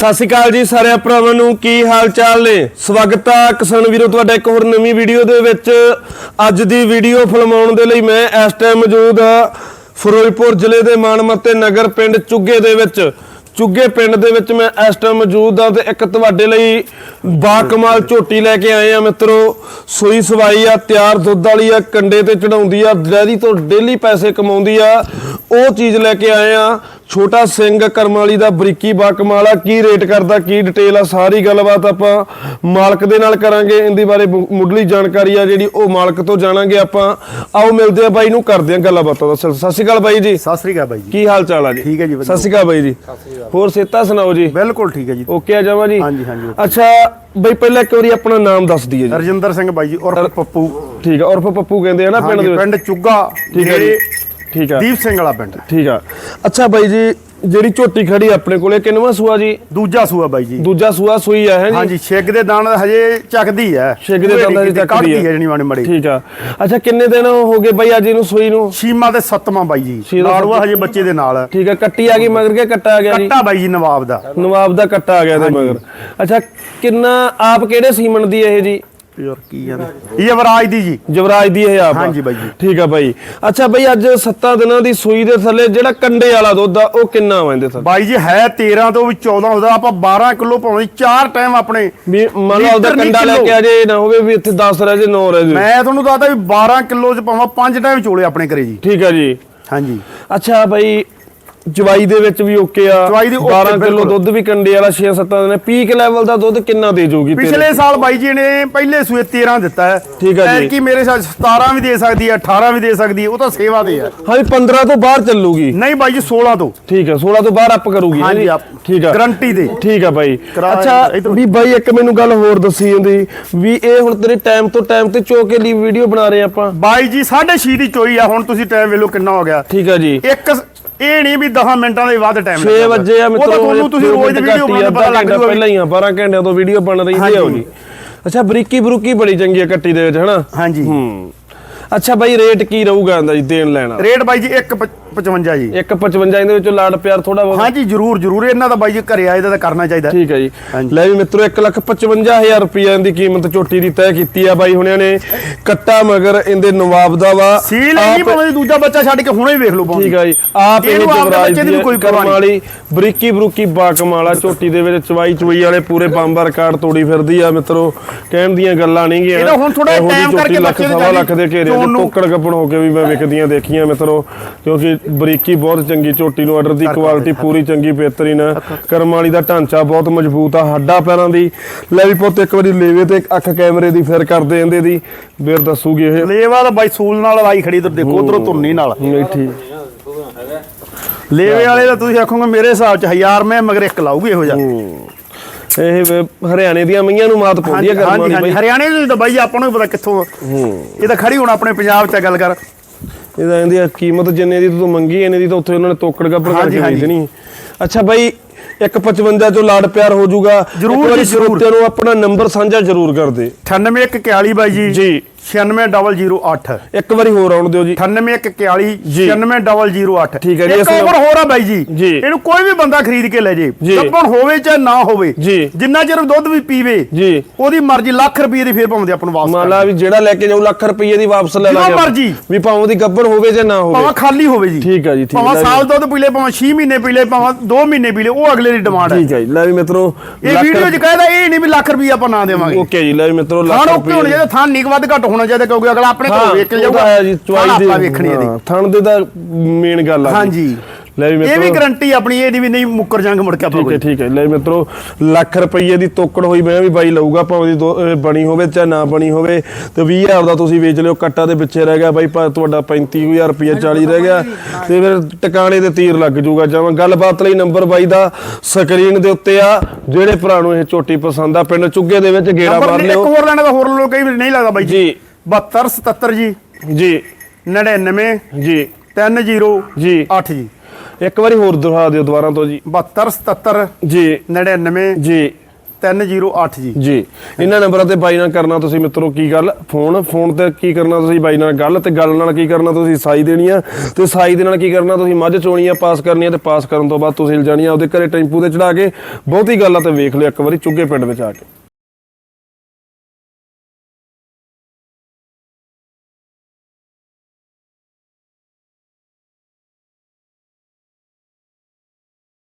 ਸਤਿ ਸ਼੍ਰੀ ਅਕਾਲ ਜੀ ਸਾਰੇ ਭਰਾਵਾਂ ਨੂੰ, ਕੀ ਹਾਲ ਚਾਲ ਨੇ? ਸਵਾਗਤ ਆ ਕਿਸਾਨ ਵੀਰੋ, ਤੁਹਾਡਾ ਇੱਕ ਹੋਰ ਨਵੀਂ ਵੀਡੀਓ ਦੇ ਵਿੱਚ। ਅੱਜ ਦੀ ਵੀਡੀਓ ਫਿਲਮਾਉਣ ਦੇ ਲਈ ਮੈਂ ਇਸ ਟਾਈਮ ਮੌਜੂਦ ਆ ਫਿਰੋਜ਼ਪੁਰ ਜ਼ਿਲ੍ਹੇ ਦੇ ਮਾਨਮੱਤੇ ਨਗਰ ਪਿੰਡ ਚੁੱਗੇ ਦੇ ਵਿੱਚ। ਚੁੱਗੇ ਪਿੰਡ ਦੇ ਵਿੱਚ ਮੈਂ ਇਸ ਟਾਈਮ ਮੌਜੂਦ ਆ ਤੇ ਇੱਕ ਤੁਹਾਡੇ ਲਈ ਬਾਕਮਾਲ ਝੋਟੀ ਲੈ ਕੇ ਆਏ ਆ ਮਿੱਤਰੋ। ਸੂਈ ਸਵਾਈ ਆ, ਤਿਆਰ ਦੁੱਧ ਵਾਲੀ ਆ, ਕੰਡੇ ਤੇ ਚੜਾਉਂਦੀ ਆ, ਡੈਰੀ ਤੋਂ ਡੇਲੀ ਪੈਸੇ ਕਮਾਉਂਦੀ ਆ। ਉਹ ਚੀਜ਼ ਲੈ ਕੇ ਆਏ ਆ। ਛੋਟਾ ਸਿੰਘ ਕਰਮ ਵਾਲੀ ਦਾ ਬਰੀਕੀ ਬਾਕਮਾਲ ਕੀ ਰੇਟ ਕਰਦਾ ਕੀ ਡਿਟੇਲ ਆ ਸਾਰੀ ਗੱਲਬਾਤ ਆਪਾਂ ਮਾਲਕ ਦੇ ਨਾਲ ਕਰਾਂਗੇ। ਇਹਦੇ ਬਾਰੇ ਮੁੱਢਲੀ ਜਾਣਕਾਰੀ ਆ ਜਿਹੜੀ ਉਹ ਮਾਲਕ ਤੋਂ ਜਾਣਾਂਗੇ ਆਪਾਂ। ਆਓ ਮਿਲਦੇ ਆ ਬਾਈ ਨੂੰ ਕਰਦੇ ਆ ਗੱਲਬਾਤਾਂ ਦਾ ਸਤਿ ਸ਼੍ਰੀ ਅਕਾਲ ਬਾਈ ਜੀ। ਸਤਿ ਸ੍ਰੀ ਅਕਾਲ ਬਾਈ ਜੀ। ਕੀ ਹਾਲ ਚਾਲ ਆ ਜੀ? ਠੀਕ ਹੈ ਜੀ। ਸਤਿ ਸ਼੍ਰੀ ਅਕਾਲ ਬਾਈ ਜੀ। ਹੋਰ ਸੇਤਾ ਸੁਣਾਓ ਜੀ? ਬਿਲਕੁਲ ਠੀਕ ਹੈ ਜੀ। ਓਕੇ ਆ ਜਾਵਾਂ ਜੀ? ਹਾਂਜੀ, ਹਾਂਜੀ। ਅੱਛਾ ਬਈ ਪਹਿਲਾਂ ਇੱਕ ਵਾਰੀ ਆਪਣਾ ਨਾਮ ਦੱਸ ਦਈਏ ਜੀ। ਰਜਿੰਦਰ ਸਿੰਘ ਬਾਈ ਜੀ ਉਰਫ ਪੱਪੂ। ਠੀਕ ਆ ਉਰਫ ਪੱਪੂ ਕਹਿੰਦੇ ਆ ਨਾ ਪਿੰਡ ਦੇ ਪਿੰਡ ਚੁੱਗਾ। ਠੀਕ ਹੈ ਜੀ। ਠੀਕ ਆ। ਦੀਪ ਸਿੰਘ ਵਾਲਾ ਪਿੰਡ। ਠੀਕ ਆ। ਅੱਛਾ ਬਾਈ ਜੀ ਜਿਹੜੀ ਝੋਟੀ ਖੜੀ ਆਪਣੇ ਕੋਲੇ ਕਿੰਨਵਾਂ ਸੂਆ ਜੀ? ਦੂਜਾ ਸੂਆ ਬਾਈ ਜੀ। ਦੂਜਾ ਸੂਆ ਸੂਈ ਆ ਹੈ ਜੀ? ਹਾਂਜੀ ਛਿੱਗ ਦੇ ਦਾਣ ਹਜੇ ਚੱਕਦੀ ਹੈ ਛਿੱਗ ਦੇ ਦੰਦਾਂ ਦੀ ਚੱਕਦੀ ਹੈ ਜਣੀ ਮਾੜੀ ਮਾੜੀ। ਠੀਕ ਆ। ਅੱਛਾ ਕਿੰਨੇ ਦਿਨ ਹੋ ਗਏ ਬਾਈ ਅੱਜ ਇਹਨੂੰ ਸੂਈ ਨੂੰ? ਸ਼ੀਮਾ ਦੇ ਸੱਤਵਾਂ ਬਾਈ ਜੀ। ਲਾੜੂਆ ਹਜੇ ਬੱਚੇ ਦੇ ਨਾਲ। ਠੀਕ ਆ ਕੱਟੀ ਆ ਗਈ ਮਗਰ ਕੇ ਕੱਟਾ ਆ ਗਿਆ ਜੀ? ਕੱਟਾ ਬਾਈ ਜੀ ਨਵਾਬ ਦਾ। ਨਵਾਬ ਦਾ ਕੱਟਾ ਆ ਗਿਆ ਤੇ ਮਗਰ। ਅੱਛਾ ਕਿੰਨਾ ਆਪ ਕਿਹੜੇ ਸੀਮਨ ਦੀ ਇਹ ਜੀ? ਯਾਰ ਕੀ ਜਾਂਦੇ ਇਹ ਯਵਰਾਜ ਦੀ ਜੀ। ਜਵਰਾਜ ਦੀ ਇਹ ਆਪ ਆ? ਹਾਂਜੀ ਬਾਈ ਜੀ। ਠੀਕ ਆ ਬਾਈ। ਅੱਛਾ ਬਾਈ ਅੱਜ 7 ਦਿਨਾਂ ਦੀ ਸੂਈ ਦੇ ਥੱਲੇ ਜਿਹੜਾ ਕੰਡੇ ਵਾਲਾ ਦੁੱਧ ਆ ਉਹ ਕਿੰਨਾ ਵੰਦੇ ਥੱਲੇ? ਬਾਈ ਜੀ ਹੈ 13 ਤੋਂ ਵੀ 14 ਹੁੰਦਾ ਆਪਾਂ 12 ਕਿਲੋ ਪਾਉਣੀ ਚਾਰ ਟਾਈਮ ਆਪਣੇ ਵੀ ਮੰਨ ਲਓ ਉਹਦਾ ਲੀਟਰ ਕੰਡਾ ਲੈ ਕੇ ਕਿਲੋ। ਆ ਜੇ ਇਹ ਨਾ ਹੋਵੇ ਵੀ ਇੱਥੇ 10 ਰਹਿ ਜੇ 9 ਰਹਿ ਜੇ। ਮੈਂ ਤੁਹਾਨੂੰ ਦੱਸਦਾ ਵੀ 12 ਕਿਲੋ ਚ ਪਾਵਾਂ ਪੰਜ ਟਾਈਮ ਚੋਲੇ ਆਪਣੇ ਘਰੇ ਜੀ। ਠੀਕ ਆ ਜੀ। ਹਾਂਜੀ। ਅੱਛਾ ਬਾਈ ਜਵਾਈ ਦੇ ਵਿੱਚ ਵੀ ਓਕੇ ਆ। ਜਵਾਈ ਦੀ okay, 12 ਕਿਲੋ। ਦੁੱਧ ਵੀ ਕੰਡੇ ਵਾਲਾ 6-7 ਦਿਨ। ਪੀਕ ਲੈਵਲ ਦਾ ਦੁੱਧ ਕਿੰਨਾ ਦੇ ਜੂਗੀ ਪਿਛਲੇ ਸਾਲ ਬਾਈ ਜੀ ਨੇ ਪਹਿਲੇ ਸੂਏ 13 ਦਿੱਤਾ ਹੈ। ਠੀਕ ਹੈ ਜੀ। ਕਿ ਮੇਰੇ ਸਾਥ 17 ਵੀ ਦੇ ਸਕਦੀ ਹੈ 18 ਵੀ ਦੇ ਸਕਦੀ ਹੈ ਉਹ ਤਾਂ ਸੇਵਾ ਤੇ ਹੈ ਹਾਂਜੀ 15 ਤੋਂ ਬਾਹਰ ਚੱਲੂਗੀ। ਨਹੀਂ ਬਾਈ ਜੀ 16 ਤੋਂ। ਠੀਕ ਹੈ 16 ਤੋਂ ਬਾਹਰ ਅਪ ਕਰੂਗੀ। ਹਾਂਜੀ। ਠੀਕ ਆ। Guarantee ਦੇ। ਠੀਕ ਆ ਬਾਈ। ਅੱਛਾ। ਵੀ ਬਾਈ ਇੱਕ ਮੈਨੂੰ ਗੱਲ ਹੋਰ ਦੱਸੀ ਜਾਂਦੀ ਵੀ ਇਹ ਹੁਣ ਤੇਰੇ ਟਾਈਮ ਤੋਂ ਟਾਈਮ ਤੇ ਚੋ ਕੇ ਲਈ ਵੀਡੀਓ ਬਣਾ ਰਹੇ ਆਪਾਂ। ਬਾਈ ਜੀ 6:30 ਦੀ ਚੋਈ ਆ ਹੁਣ ਤੁਸੀਂ ਟਾਈਮ ਵੇਲੋ ਕਿੰਨਾ ਹੋ ਗਿਆ। ਠੀਕ ਆ ਜੀ। ਇੱਕ ਇਹ ਨਹੀਂ ਵੀ 10 ਮਿੰਟਾਂ ਦੇ ਵੱਧ ਟਾਈਮ 6 ਵਜੇ ਆ ਉਹ ਮਿੱਤਰੋ ਤੁਹਾਨੂੰ ਤੁਸੀਂ ਰੋਜ਼ ਦੀ ਵੀਡੀਓ ਬਣਾਉਂਦੇ ਪਤਾ ਲੱਗ ਜੂਗਾ ਪਹਿਲਾਂ ਹੀ ਆ 12 ਘੰਟਿਆਂ ਤੋਂ ਵੀਡੀਓ ਬਣ ਰਹੀ ਹੈ ਉਹ ਜੀ। ਅੱਛਾ ਬਰੀਕੀ ਬਰੂਕੀ ਬੜੀ ਚੰਗੀ ਆ ਕੱਟੀ ਦੇ ਵਿੱਚ ਹਨਾ? ਹਾਂਜੀ। ਹੂੰ। ਅੱਛਾ ਬਾਈ ਰੇਟ ਕੀ ਰਹੂਗਾ ਇਹਦਾ ਜੀ ਦੇਣ ਲੈਣਾ? ਰੇਟ ਬਾਈ ਜੀ 155 ਜੀ। 155 ਇਹਦੇ ਵਿੱਚੋਂ ਲਾੜ ਪਿਆਰ ਥੋੜਾ ਬਹੁਤ? ਹਾਂਜੀ ਜਰੂਰ ਜਰੂਰ ਇਹਨਾਂ ਦਾ ਬਾਈ ਜੀ ਘਰੇ ਆਏ ਦਾ ਤਾਂ ਕਰਨਾ ਚਾਹੀਦਾ। ਠੀਕ ਹੈ ਜੀ। ਲੈ ਵੀ ਮਿੱਤਰੋ 155000 ਰੁਪਏ ਦੀ ਕੀਮਤ ਝੋਟੀ ਦੀ ਤੈਅ ਕੀਤੀ ਆ ਬਾਈ ਹੁਣਿਆਂ ਨੇ। ਕੱਟਾ ਮਗਰ ਇਹਦੇ ਨਵਾਬ ਦਾ ਵਾ। ਸੀਲ ਹੈ ਆਪ- ਭਾਵੇਂ ਦੂਜਾ ਬੱਚਾ ਛੱਡ ਕੇ ਹੁਣੇ ਹੀ ਵੇਖ ਲਓ ਭਾਵੇਂ। ਠੀਕ ਆ ਜੀ। ਆਪ ਇਹ ਜਵਰਾਜ ਬੱਚੇ ਦੀ ਕੋਈ ਕਰਮ ਨਹੀਂ। ਵਾਲੀ ਬਰੀਕੀ ਬਰੂਕੀ ਬਾਕਮ ਵਾਲਾ ਝੋਟੀ ਦੇ ਵਿੱਚ ਚਵਾਈ ਚਵਈ ਵਾਲੇ ਪੂਰੇ ਬੰਬਰ ਰਿਕਾਰਡ ਤੋੜੀ ਫਿਰਦੀ ਆ ਮਿੱਤਰੋ। ਕਹਿਣ ਦੀਆਂ ਗੱਲਾਂ ਨਹੀਂ ਗੀਆਂ। ਇਹਦਾ ਹੁਣ time ਝੋਟੀ ਕਰਕੇ ਬੱਚੇ ਦੇ ਲੱਖ ਦੇ ਘੇਰੇ ਦੇ ਨੂੰ- ਟੋਕੜ ਗੱਪਣ ਹੋ ਕੇ ਵੀ ਮੈਂ ਵਿਕਦੀਆਂ ਦੇਖੀਆਂ ਮਿੱਤਰੋ ਕਿਉਂਕਿ ਬਰੀਕੀ ਬਹੁਤ ਚੰਗੀ ਝੋਟੀ ਨੂੰ ਆਰਡਰ ਦੀ ਕੁਆਲਿਟੀ ਪੂਰੀ ਚੰਗੀ ਬਿਹਤਰੀਨ। ਕਰਮ ਵਾਲੀ ਦਾ ਢਾਂਚਾ ਬਹੁਤ ਮਜ਼ਬੂਤ ਆ ਹੱਡਾ ਪੈਰਾਂ ਦੀ। ਲੈ ਵੀ ਪੁੱਤ ਇੱਕ ਵਾਰੀ ਲੇਵੇ ਤੇ ਅੱਖ ਕੈਮਰੇ ਦੀ ਫਿਰ ਕਰਦੇ ਇਹਦੇ ਦੀ। ਫਿਰ ਦੱਸੂਗੀ ਇਹ। ਲੇਵਾ ਤਾਂ ਬਾਈ ਸੂਲ ਨਾਲ ਲਾਈ ਖੜੀ ਤੇ ਦੇਖੋ ਉਧਰੋਂ ਤੁਰਨੀ ਨਾਲ। ਨਹੀਂ ਠੀਕ। ਲੇਵੇ ਵਾਲੇ ਦਾ ਤੁਸੀਂ ਆਖੋਗੇ ਮੇਰੇ ਹਿਸਾਬ ਚ ਹਜ਼ਾਰ ਮੈਂ ਮਗਰ ਇੱਕ ਲਾਊਗੀ ਇਹੋ ਜਿਹਾ। ਇਹ ਹਰਿਆਣੇ ਦੀਆਂ ਮਈਆਂ ਨੂੰ ਮਾਤ ਪਾਉਂਦੀ ਹਾਂਜੀ ਵਾਲੀ ਹਾਂਜੀ ਬਾਈ। ਹਰਿਆਣੇ ਦੀ ਤਾਂ ਬਾਈ ਆਪਾਂ ਨੂੰ ਪਤਾ ਕਿੱਥੋਂ ਇਹ ਤਾਂ ਖੜੀ ਹੁਣ ਆਪਣੇ ਪੰਜਾਬ ਚ ਗੱਲ ਕਰ। ਇਹਦਾ ਇਹਦੀ ਕੀਮਤ ਜਿੰਨੇ ਦੀ ਤੂੰ ਮੰਗੀ ਇਹਨੇ ਦੀ ਤਾਂ ਉੱਥੇ ਉਹਨਾਂ ਨੇ ਤੋਕੜ ਗੱਪੜ ਕਰਕੇ। ਵੇਚਣੀ। ਅੱਛਾ ਬਾਈ 155 ਚੋਂ ਲਾੜ ਪਿਆਰ ਹੋ ਜਾਊਗਾ। ਜ਼ਰੂਰ ਜ਼ਰੂਰ। ਸਰੋਤਿਆਂ ਨੂੰ ਆਪਣਾ ਨੰਬਰ ਸਾਂਝਾ ਜ਼ਰੂਰ ਕਰ ਦੇ। 98141 ਬਾਈ ਜੀ। ਜੀ। 96008 ਇੱਕ ਵਾਰੀ ਹੋਰ ਆਉਣ ਦਿਓ ਜੀ 98141 ਜੀ। 96008 ਠੀਕ ਹੈ ਜੀ, ਇੱਕ ਹੋਰ ਹੋਰ ਆ ਬਾਈ ਜੀ। ਇਹਨੂੰ ਕੋਈ ਵੀ ਬੰਦਾ ਖਰੀਦ ਕੇ ਲੈ ਜੇ। ਗੱਪਣ ਹੋਵੇ ਚਾਹੇ ਨਾ ਹੋਵੇ ਜੀ। ਜਿੰਨਾ ਚਿਰ ਦੁੱਧ ਵੀ ਪੀਵੇ ਜੀ ਉਹਦੀ ਮਰਜ਼ੀ ਲੱਖ ਰੁਪਏ ਦੀ ਫੇਰ ਪਾਉਂਦੇ ਆਪਾਂ ਨੂੰ ਵਾਪਸ ਮੰਨ ਲਾ ਵੀ ਜਿਹੜਾ ਲੈ ਕੇ ਜਾਊ ਲੱਖ ਰੁਪਏ ਦੀ ਵਾਪਸ ਲੈ ਲਾਂਗੇ। ਮਰਜ਼ੀ। ਵੀ ਭਾਵੇਂ ਦੀ ਗੱਬਰ ਹੋਵੇ ਜਾਂ ਨਾ ਹੋਵੇ ਭਾਵੇਂ ਖਾਲੀ ਹੋਵੇ ਜੀ ਠੀਕ ਆ ਜੀ, ਠੀਕ ਭਾਵੇਂ ਆ ਜੀ। ਸਾਲ ਦੁੱਧ ਪੀ ਲੈ ਭਾਵੇਂ 6 ਮਹੀਨੇ ਪੀ ਲੈ ਭਾਵੇਂ 2 ਮਹੀਨੇ ਪੀ ਲੈ ਉਹ ਅਗਲੇ ਦੀ ਡਿਮਾਂਡ ਹੈ ਠੀਕ ਹੈ ਜੀ ਲੈ ਵੀ ਮਿੱਤਰੋ ਇਹ ਵੀਡੀਓ 'ਚ ਕਹਿੰਦਾ ਇਹ ਨਹੀਂ ਵੀ ਲੱਖ ਰੁਪਏ ਆਪਾਂ ਨਾ ਦੇਵਾਂਗੇ ਓਕੇ ਜੀ ਲੈ ਵੀ ਮਿੱਤਰੋ ਲੱਖ ਓਕੇ ਹੋਣਾ ਰੁਪਏ ਚਾਹੀਦਾ ਥਾਣ ਨਿਕ ਵੱਧ ਘੱਟ ਹੋਣਾ ਚਾਹੀਦਾ ਕਿਉਂਕਿ ਅਗਲਾ ਆਪਣੇ ਘਰੋਂ ਵੇਖ ਕੇ ਜਾਊਗਾ। ਜੀ ਚੁਆਈ ਦੀ ਆਪਾਂ ਵੇਖਣੀ ਇਹਦੀ। ਥਣ ਦੇ ਤਾਂ ਮੇਨ ਗੱਲ ਆ। ਹਾਂਜੀ। ਲੈ ਵੀ ਇਹ ਮਿੱਤਰੋ ਵੀ ਗਰੰਟੀ ਆਪਣੀ ਇਹਦੀ ਵੀ ਨਹੀਂ ਮੁੱਕਰ ਜਾਂਗੇ ਮੁੜ ਕੇ ਆਪਾਂ ਠੀਕ ਹੈ ਠੀਕ ਹੈ। ਲੈ ਮਿੱਤਰੋ ਲੱਖ ਰੁਪਏ ਦੀ ਤੋਕੜ ਹੋਈ ਮੈਂ ਵੀ ਬਾਈ ਲਊਗਾ ਭਾਵੇਂ ਦੀ ਦੋ- ਬਣੀ ਹੋਵੇ ਚਾਹੇ ਨਾ ਬਣੀ ਹੋਵੇ। ਤੇ 20000 ਦਾ ਤੁਸੀਂ ਵੇਚ ਲਿਓ ਕੱਟਾ ਦੇ ਪਿੱਛੇ ਰਹਿ ਗਿਆ ਬਾਈ ਤੁਹਾਡਾ 35000 ਰੁਪਏ 40 ਰਹਿ ਗਿਆ। ਤੇ ਫਿਰ ਟਿਕਾਣੇ ਤੇ ਤੀਰ ਲੱਗ ਜਾਊਗਾ ਜਾਵਾਂ। ਗੱਲਬਾਤ ਲਈ ਨੰਬਰ ਬਾਈ ਦਾ ਸਕਰੀਨ ਦੇ ਉੱਤੇ ਆ ਜਿਹੜੇ ਭਰਾ ਨੂੰ ਇਹ ਝੋਟੀ ਪਸੰਦ ਆ ਪਿੰਡ ਚੁੱਗੇ ਦੇ ਵਿੱਚ ਗੇੜਾ ਮਾਰ ਇੱਕ ਲਿਓ। ਹੋਰ ਲੈਣਾ ਤਾਂ ਹੋਰ ਲੋ ਕਈ ਨਹੀਂ ਲੱਗਦਾ ਬਾਈ ਜੀ। 72 77 ਜੀ। ਜੀ। 99 ਜੀ। 30 ਜੀ। 8 ਜੀ। ਇੱਕ ਵਾਰੀ ਹੋਰ ਦੁਹਰਾ ਦਿਓ ਦੁਬਾਰਾ ਤੋਂ ਜੀ। 72 77 ਜੀ। 99 ਜੀ। 308 ਜੀ। ਜੀ। ਇਹਨਾਂ ਨੰਬਰਾਂ ਤੇ ਬਾਈ ਨਾਲ ਕਰਨਾ ਤੁਸੀਂ ਮਿੱਤਰੋ ਕੀ ਗੱਲ? ਫੋਨ। ਫੋਨ ਤੇ ਕੀ ਕਰਨਾ ਤੁਸੀਂ ਬਾਈ ਨਾਲ ਗੱਲ? ਤੇ ਗੱਲ ਨਾਲ ਕੀ ਕਰਨਾ ਤੁਸੀਂ ਸਾਈ ਦੇਣੀ ਆ? ਤੇ ਸਾਈ ਦੇ ਨਾਲ ਕੀ ਕਰਨਾ ਤੁਸੀਂ ਮੱਝ ਚੋਣੀ ਆ ਪਾਸ ਕਰਨੀ ਆ ਤੇ ਪਾਸ ਕਰਨ ਤੋਂ ਬਾਅਦ ਤੁਸੀਂ ਲਿਜਾਣੀ ਆ ਉਹਦੇ ਘਰੇ ਟੈਂਪੂ ਤੇ ਚੜਾ ਕੇ। ਬਹੁਤੀ ਗੱਲਾਂ ਤੇ ਵੇਖ ਲਿਓ ਇੱਕ ਵਾਰੀ ਚੁੱਗੇ ਪਿੰਡ ਵਿੱਚ ਆ ਕੇ।